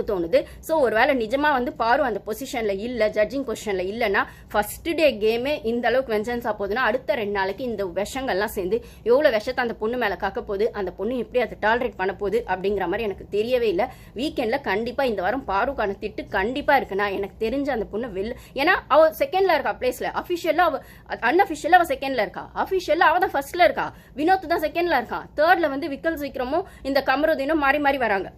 எனக்கு தோணுது. ஸோ ஒருவேளை நிஜமாக வந்து பாரு அந்த பொசிஷனில் இல்லை ஜட்ஜிங் பொசிஷனில் இல்லைன்னா ஃபஸ்ட்டு டே கேமே இந்த அளவுக்கு வெஞ்சன்ஸாக போகுதுன்னா அடுத்த ரெண்டு நாளைக்கு இந்த விஷங்கள்லாம் சேர்ந்து எவ்வளோ விஷத்தை அந்த பொண்ணு மேலே காக்க போகுது அந்த பொண்ணு எப்படி அதை டாலரேட் பண்ண போகுது அப்படிங்கிற மாதிரி எனக்கு தெரியவே இல்லை. வீக்கெண்டில் கண்டிப்பாக இந்த வாரம் பாருக்கான திட்டு கண்டிப்பாக இருக்குண்ணா எனக்கு தெரிஞ்ச அந்த பொண்ணு வெளில ஏன்னா அவ செகண்ட்ல இருக்கா பிளேஸ்ல அபிஷியலா அவ அன்அபிஷியலா அவ செகண்ட்ல இருக்கா. அஃபிஷியலாக அவ தான் ஃபர்ஸ்ட்ல இருக்கா. வினோத் தான் செகண்ட்ல இருக்கான் தேர்ட்ல வந்து விக்கல் விக்ரமும் இந்த கமருதீனும் மாறி மாறி வராங்க.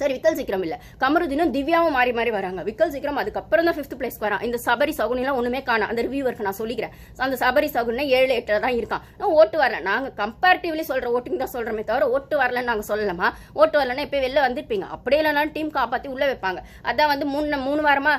சரி விக்கல் சீக்கிரம் இல்ல. கமருதினும் திவ்யாவும் மாறி மாறி வராங்க. விக்கல் சீக்கிரம் அதுக்கப்புறம் தான் ஃபிஃப்த் பிளேஸ் வரான். இந்த சபரி சகுனிலாம் ஒண்ணுமே காணும். அந்த ரிவியூவருக்கு நான் சொல்லிக்கிறேன். அந்த சபரி சகுனே ஏழு எட்டுல தான் இருக்கான். ஓட்டு வரல. நாங்க கம்பேரிட்டிவ்லி சொல்ற ஓட்டிங் தான் சொல்கிறோமே தவிர ஓட்டு வரலன்னு நாங்க சொல்லலாமா ஓட்டு வரலன்னா இப்போ வெளில வந்துருப்பீங்க. அப்படியே இல்லைனாலும் டீம் காப்பாத்தி உள்ள வைப்பாங்க. அதான் வந்து மூணு மூணு வாரமா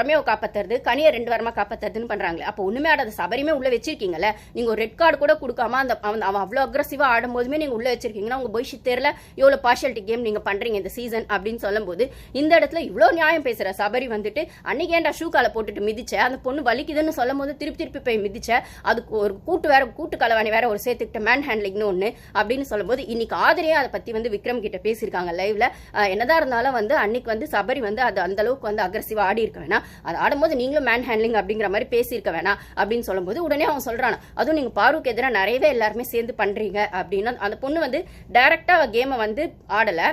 ரம்யாவை காப்பாத்துறது கனியை ரெண்டு வாரமா காப்பாத்துறதுன்னு பண்றாங்களே. அப்போ ஒண்ணுமே ஆடாத. சபரியுமே உள்ள வச்சிருக்கீங்கல்ல. நீங்க ஒரு ரெட் கார்டு கூட கொடுக்காம அந்த அவன் அவன் அவ்வளோ ஆடும் ஆடும்போதுமே நீங்க உள்ள வச்சிருக்கீங்கன்னா உங்க பவிஷ்யத் தெரியல எவ்வளவு பார்ஷியாலிட்டி கேம் நீங்க பண்றீங்க இந்த சீசன் அப்படின்னு சொல்லும்போது இந்த இடத்துல இவ்வளோ நியாயம் பேசுகிற சபரி வந்துட்டு அன்னைக்கு ஏன்டா ஷூ காலை போட்டுட்டு மிதிச்ச? அந்த பொண்ணு வலிக்குதுன்னு சொல்லும் போது திருப்பி திருப்பி போய் மிதிச்ச? அதுக்கு ஒரு கூட்டு வேற கூட்டு கலவாணி வேற ஒரு சேர்த்துக்கிட்ட மேன் ஹேண்ட்லிங்னு ஒன்று அப்படின்னு சொல்லும்போது இன்னைக்கு ஆதிரியே அதை பற்றி வந்து விக்ரம் கிட்ட பேசியிருக்காங்க லைவ்ல என்னதான் இருந்தாலும் வந்து அன்னைக்கு வந்து சபரி வந்து அது அந்த அளவுக்கு வந்து அக்ரஸிவா ஆடி இருக்க வேணாம். அது ஆடும்போது நீங்களும் மேன் ஹேண்ட்லிங் அப்படிங்கிற மாதிரி பேசியிருக்க வேணாம் அப்படின்னு சொல்லும்போது உடனே அவன் சொல்றான் அதுவும் நீங்க பாருக்கு எதிராக நிறையவே எல்லாருமே சேர்ந்து பண்றீங்க அப்படின்னு அந்த பொண்ணு வந்து டைரக்டா கேமை வந்து ஆடலை.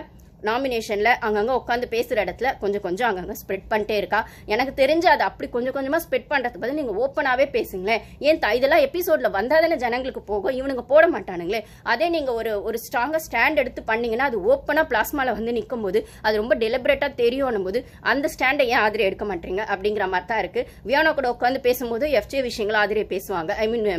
நாமினேஷனில் அங்கங்கே உட்காந்து பேசுகிற இடத்துல கொஞ்சம் கொஞ்சம் அங்கங்கே ஸ்ப்ரெட் பண்ணிட்டே இருக்கா. எனக்கு தெரிஞ்சு அதை அப்படி கொஞ்சம் கொஞ்சமாக ஸ்ப்ரெட் பண்ணுறது பதில் நீங்கள் ஓப்பனாகவே பேசுங்களேன். ஏன் இதெல்லாம் இதெல்லாம் வந்தால் வந்தாதானே ஜனங்களுக்கு போகும் இவனுங்க போட மாட்டானுங்களே. அதே நீங்கள் ஒரு ஒரு ஸ்ட்ராங்காக ஸ்டாண்ட் எடுத்து பண்ணிங்கன்னா அது ஓப்பனாக பிளாஸ்மாவில் வந்து நிற்கும் போது அது ரொம்ப டெலிபரேட்டாக தெரியும் போது அந்த ஸ்டாண்டை ஏன் ஆதிரி எடுக்க மாட்டீங்க? அப்படிங்கிற மாதிரி தான் இருக்குது வியானா கூட உட்காந்து பேசும்போது எஃப்ஜே விஷயங்களை ஆதிரியை பேசுவாங்க. ஐ மீன்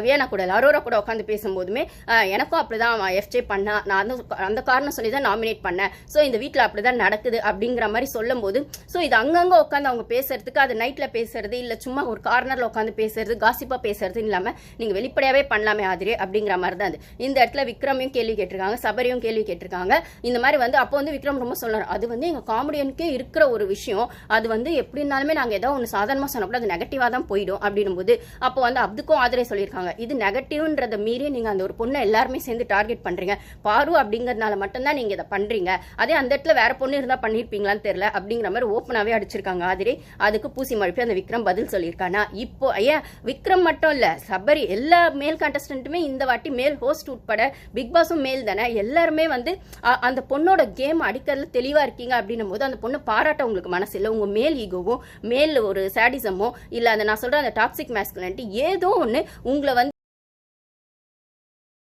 வியனா கூட இல்ல, அரோரா கூட உட்காந்து பேசும்போதுமே அஹ், எனக்கும் அப்படிதான் எஃப்ஜே பண்ணா நான் அந்த அந்த காரணம் சொல்லி தான் நாமினேட் பண்ணேன். ஸோ இந்த வீட்டில் அப்படிதான் நடக்குது அப்படிங்கிற மாதிரி சொல்லும்போது ஸோ இது அங்கங்கே உட்காந்து அவங்க பேசுறதுக்கு அது நைட்டில் பேசுறது இல்லை சும்மா ஒரு கார்னரில் உட்காந்து பேசுறது காசிப்பாக பேசுறது இல்லாமல் நீங்கள் வெளிப்படையாகவே பண்ணலாமே ஆதிரே அப்படிங்கிற மாதிரி தான் அது. இந்த இடத்துல விக்ரமையும் கேள்வி கேட்டிருக்காங்க சபரியும் கேள்வி கேட்டிருக்காங்க. இந்த மாதிரி வந்து அப்போ வந்து விக்ரம் ரொம்ப சொல்றாரு அது வந்து எங்கள் காமெடியனுக்கே இருக்கிற ஒரு விஷயம். அது வந்து எப்படி இருந்தாலுமே ஏதோ ஒன்று சாதாரணமாக சொன்னக்கூட கூட அது நெகட்டிவாக தான் போயிடும் அப்படின்னும் போது அப்போ வந்து அதுக்கும் ஆதரே சொல்லியிருக்காங்க இது நெகட்டிவ்ன்றத மீறி நீங்கள் அந்த ஒரு பொண்ணை எல்லாருமே சேர்ந்து டார்கெட் பண்ணுறீங்க பாரு அப்படிங்கிறதுனால மட்டும்தான் நீங்கள் இதை பண்ணுறீங்க அதே அந்த இடத்துல வேற பொண்ணு இருந்தால் பண்ணியிருப்பீங்களான்னு தெரியல அப்படிங்கிற மாதிரி ஓப்பனாகவே அடிச்சிருக்காங்க ஆதிரி. அதுக்கு பூசி மழுப்பி அந்த விக்ரம் பதில் சொல்லியிருக்கானா? இப்போ ஏன் விக்ரம் மட்டும் இல்லை சபரி எல்லா மேல் கண்டஸ்டன்ட்டுமே இந்த வாட்டி மேல் ஹோஸ்ட் உட்பட பிக் பாஸும் மேல் தானே. எல்லாருமே வந்து அந்த பொண்ணோட கேம் அடிக்கிறதுல தெளிவாக இருக்கீங்க அப்படின்னும் போது அந்த பொண்ணு பாராட்ட உங்களுக்கு மனசு இல்லை. உங்கள் மேல் ஈகோவும் மேல் ஒரு சாடிசமோ இல்லை அந்த நான் சொல்கிற அந்த டாக்ஸிக் மேஸ்குலிட்டி ஏதோ ஒன்று உங்களை வந்து